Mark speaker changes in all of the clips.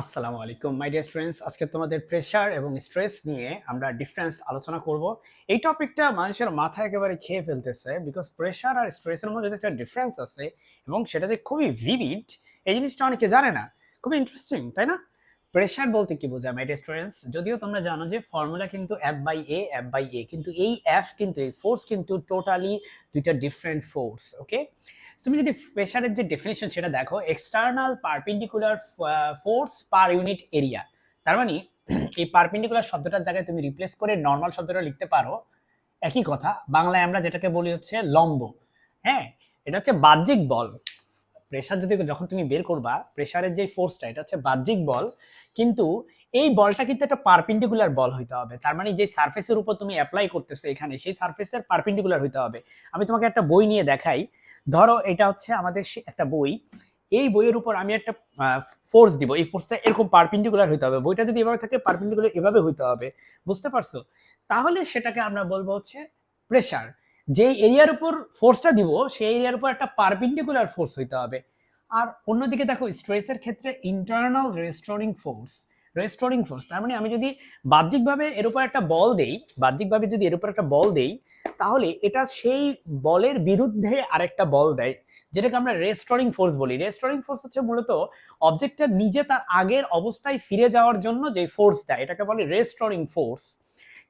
Speaker 1: আসসালামু আলাইকুম my dear students আজকে তোমাদের প্রেশার এবং স্ট্রেস নিয়ে আমরা ডিফারেন্স আলোচনা করব। এই টপিকটা মানুষের মাথা একেবারে খেয়ে ফেলতেছে বিকজ প্রেশার আর স্ট্রেসের মধ্যে একটা ডিফারেন্স আছে এবং সেটা যে খুবই ভিভিড এই জিনিসটা অনেকে জানে না। খুবই ইন্টারেস্টিং তাই না? প্রেশার বলতে কি বোঝায় মাই ডিয়ার স্টুডেন্টস যদিও তোমরা জানো যে ফর্মুলা কিন্তু F by A F by A কিন্তু এই এফ কিন্তু এই ফোর্স কিন্তু টোটালি দুইটা ডিফারেন্ট ফোর্স ওকে তুমি যদি প্রেশারের যে ডেফিনেশন সেটা দেখো external perpendicular force per unit area তার মানে এই পারপেন্ডিকুলার শব্দটার জায়গায় তুমি রিপ্লেস করে নর্মাল শব্দটা লিখতে পারো। একই কথা, বাংলায় আমরা যেটাকে বলি হচ্ছে লম্ব। হ্যাঁ এটা হচ্ছে বাহ্যিক বল। প্রেশার যদি যখন তুমি বের করবা প্রেশারের যে ফোর্সটা এটা হচ্ছে বাহ্যিক বল। কিন্তু এই বলটা কিন্তু একটা পারপেন্ডিকুলার বল হইতে হবে। তার মানে যে সার্ফেসের উপর তুমি অ্যাপ্লাই করতেছো এখানে, সেই সার্ফেসের পারপেন্ডিকুলার হইতে হবে। আমি তোমাকে একটা বই নিয়ে দেখাই। ধরো এটা হচ্ছে আমাদের একটা বই। এই বইয়ের উপর আমি একটা ফোর্স দিব। এই ফোর্সটা এরকম পারপেন্ডিকুলার হইতে হবে। বইটা যদি এভাবে থাকে পারপেন্ডিকুলার এভাবে হইতে হবে। বুঝতে পারছ? তাহলে সেটাকে আমরা বলব হচ্ছে প্রেশার যে এরিয়ার উপর ফোর্সটা দিব, সেই এরিয়ার উপর একটা পারপেন্ডিকুলার ফোর্স হইতে হবে। আর অন্যদিকে দেখো স্ট্রেসের ক্ষেত্রে internal restoring force restoring force তার মানে আমি যদি বাহ্যিকভাবে এর উপর একটা বল দেই, বাহ্যিকভাবে যদি এর উপর একটা বল দেই, তাহলে এটা সেই বলের বিরুদ্ধে আরেকটা বল দেয়, যেটাকে আমরা রেস্টোরিং ফোর্স বলি। রেস্টোরিং ফোর্স হচ্ছে মূলত অবজেক্টটা নিজে তার আগের অবস্থায় ফিরে যাওয়ার জন্য যে ফোর্স দেয়, এটাকে বলে রেস্টোরিং ফোর্স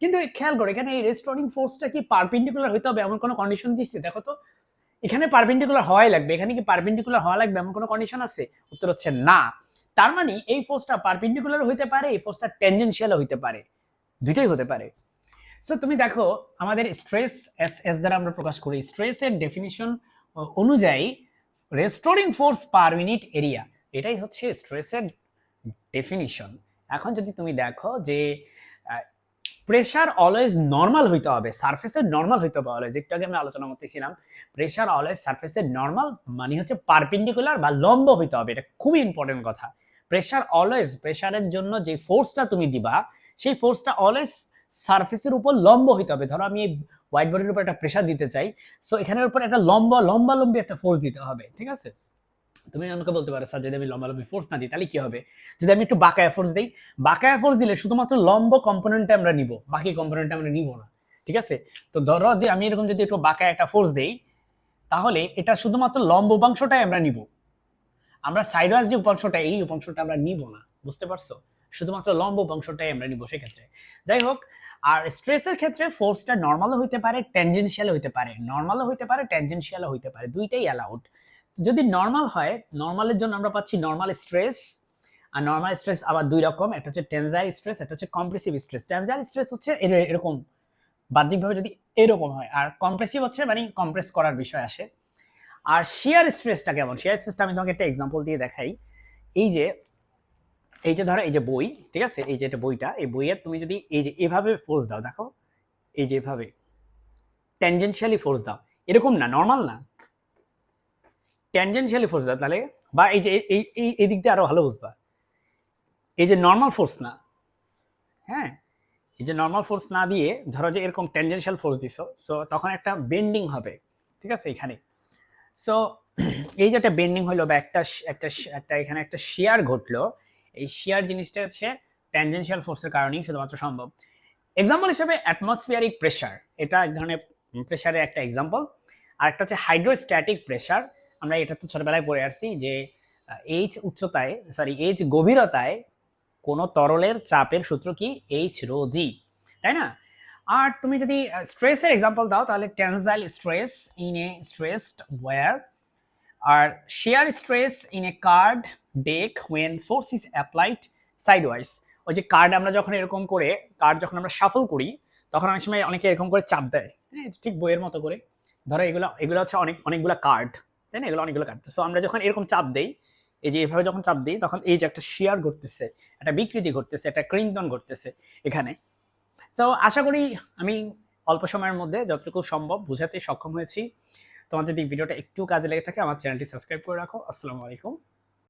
Speaker 1: কিন্তু খেয়াল করো, এখানে এই রেস্টোরিং ফোর্সটা কি পারপেন্ডিকুলার হইতে হবে এমন কোনো কন্ডিশন দিচ্ছে? দেখো তো এখানে পারপেন্ডিকুলার হওয়াই লাগবে। এখানে কি পারপেন্ডিকুলার হওয়া লাগবে এমন কোনো কন্ডিশন আছে? উত্তর হচ্ছে না। তার মানে এই ফোর্সটা পারপেন্ডিকুলার হইতে পারে, এই ফোর্সটা টেনজেনশিয়াল হইতে পারে। দুইটাই হতে পারে। সো তুমি দেখো, আমাদের স্ট্রেস এস এস দ্বারা আমরা প্রকাশ করি। স্ট্রেসের ডেফিনিশন অনুযায়ী restoring force per unit area এটাই হচ্ছে স্ট্রেসের ডেফিনিশন এখন যদি তুমি দেখো যে প্রেশার অলওয়েজ নর্মাল হইতে হবে সারফেসের নর্মাল হইতে হবে অলওয়েজ একটু আগে আমি আলোচনা করতেছিলাম প্রেশার অলওয়েজ সারফেসের নর্মাল মানে হচ্ছে পারপেন্ডিকুলার বা লম্ব হইতে হবে, এটা খুবই ইম্পর্টেন্ট কথা। প্রেশার অলওয়েজ প্রেশারের জন্য যে ফোর্সটা তুমি দিবা, সেই ফোর্সটা অলওয়েজ সারফেসের উপর লম্ব হইতে হবে। ধরো আমি এই হোয়াইট বডির উপর একটা প্রেশার দিতে চাই সো এখানের উপর একটা লম্বা লম্বা লম্বি একটা ফোর্স দিতে হবে, ঠিক আছে? তুমি আমাকে বলতে পারো, স্যার, যদি আমি লম্বা লম্বি ফোর্স না দিই, তাহলে কি হবে? যদি আমি একটু বাঁকায়া ফোর্স দিই বাঁকায়া ফোর্স দিলে শুধুমাত্র লম্ব কম্পোনেন্টটা আমরা নিব, বাকি কম্পোনেন্টটা আমরা নিব না, ঠিক আছে? তো ধরো যে আমি এরকম যদি একটু বাঁকায় একটা ফোর্স দেই, তাহলে এটা শুধুমাত্র লম্ব উপাংশটাই আমরা নিব। আমরা সাইডওয়াইজ যে উপাংশটা, এই উপাংশটা আমরা নিব না, বুঝতে পারছ? শুধুমাত্র লম্ব উপাংশটাই আমরা নিব সেক্ষেত্রে। যাই হোক, আর স্ট্রেসের ক্ষেত্রে ফোর্সটা নর্মালও হইতে পারে টেনজেনশিয়ালও হইতে পারে। নর্মালও হইতে পারে টেনজেনশিয়ালও হইতে পারে, দুইটাই অ্যালাউড যদি নর্মাল হয় নর্মালের জন্য আমরা পাচ্ছি নর্মাল স্ট্রেস আর নর্মাল স্ট্রেস আবার দুই রকম, একটা হচ্ছে টেনজাইল স্ট্রেস একটা হচ্ছে কম্প্রেসিভ স্ট্রেস টেনজাইল স্ট্রেস হচ্ছে এর- এরকম, বাহ্যিকভাবে যদি এরকম হয়, আর কম্প্রেসিভ হচ্ছে মানে কম্প্রেস করার বিষয় আসে। আর শিয়ার স্ট্রেসটা কেমন? শিয়ার স্ট্রেসটা আমি তোমাকে একটা এক্সাম্পল দিয়ে দেখাই। এই যে এই যে ধরো, এই যে বই, ঠিক আছে? এই যে এটা বইটা, এই বইয়ের তুমি যদি এই যে এভাবে ফোর্স দাও, দেখো, এই যে এভাবে ট্যানজেনশিয়ালি ফোর্স দাও, এরকম না নর্মাল না। ট্যানজেনশিয়ালি ফোর্স দাও তাহলে বা এই যে এই এই এই দিক দিয়ে আরও ভালো বুঝবা। এই যে নর্মাল ফোর্স না হ্যাঁ? এই যে নর্মাল ফোর্স না দিয়ে ধরো যে এরকম ট্যানজেনশিয়াল ফোর্স দিছো সো তখন একটা বেন্ডিং হবে, ঠিক আছে, এখানে। সো এই যে একটা বেন্ডিং হলো বা একটা একটা একটা এখানে একটা শেয়ার ঘটলো, এই শেয়ার জিনিসটা হচ্ছে ট্যানজেনশিয়াল ফোর্সের কারণেই শুধুমাত্র সম্ভব। এক্সাম্পল হিসেবে অ্যাটমসফিয়ারিক প্রেশার এটা এক ধরনের প্রেশারের একটা এক্সাম্পল আর একটা হচ্ছে হাইড্রোস্ট্যাটিক প্রেশার আমরা এটা তো ছোটবেলায় পড়ে আসছি যে এইচ উচ্চতায় সরি এইচ গভীরতায় কোনো তরলের চাপের সূত্র কি? এইচ রো জি তাই না? আর তুমি যদি স্ট্রেসের এক্সাম্পল দাও, তাহলে tensile stress in a stressed wire R shear stress in a card deck when force is applied side sidewise ওই যে কার্ড আমরা যখন এরকম করে কার্ড যখন আমরা শাফল করি, তখন অনেক সময় অনেকে এরকম করে চাপ দেয়। হ্যাঁ ঠিক বইয়ের মতো করে। ধরো এগুলো এগুলো হচ্ছে অনেক, অনেকগুলো কার্ড তাই না? এগুলো অনেকগুলো কাজ সো আমরা যখন এরকম চাপ দেই, এই যে এভাবে যখন চাপ দিই, তখন এই যে একটা শেয়ার ঘটতেছে, একটা বিকৃতি ঘটতেছে, একটা ক্রিন্দন ঘটতেছে এখানে। সো আশা করি আমি অল্প সময়ের মধ্যে যতটুকু সম্ভব বুঝাতে সক্ষম হয়েছি। তোমার যদি ভিডিওটা একটু কাজে লেগে থাকে, আমার চ্যানেলটি সাবস্ক্রাইব করে রাখো। আসসালামু আলাইকুম।